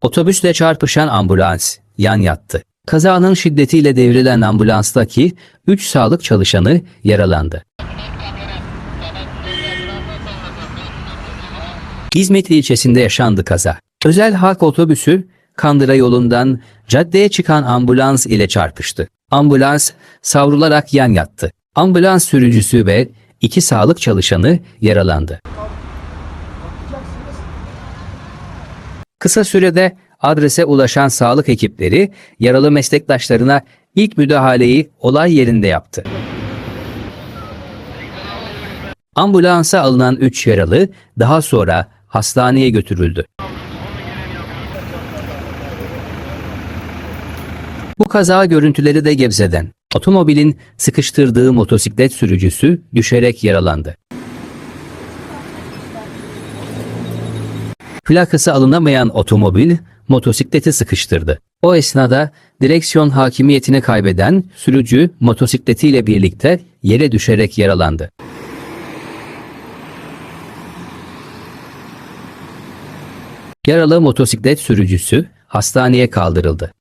Otobüsle çarpışan ambulans yan yattı. Kazanın şiddetiyle devrilen ambulanstaki 3 sağlık çalışanı yaralandı. İzmit ilçesinde yaşandı kaza. Özel halk otobüsü Kandıra yolundan caddeye çıkan ambulans ile çarpıştı. Ambulans savrularak yan yattı. Ambulans sürücüsü ve iki sağlık çalışanı yaralandı. Kısa sürede adrese ulaşan sağlık ekipleri yaralı meslektaşlarına ilk müdahaleyi olay yerinde yaptı. Ambulansa alınan 3 yaralı daha sonra hastaneye götürüldü. Bu kaza görüntüleri de Gebze'den. Otomobilin sıkıştırdığı motosiklet sürücüsü düşerek yaralandı. Plakası alınamayan otomobil motosikleti sıkıştırdı. O esnada direksiyon hakimiyetini kaybeden sürücü motosikletiyle birlikte yere düşerek yaralandı. Yaralı motosiklet sürücüsü hastaneye kaldırıldı.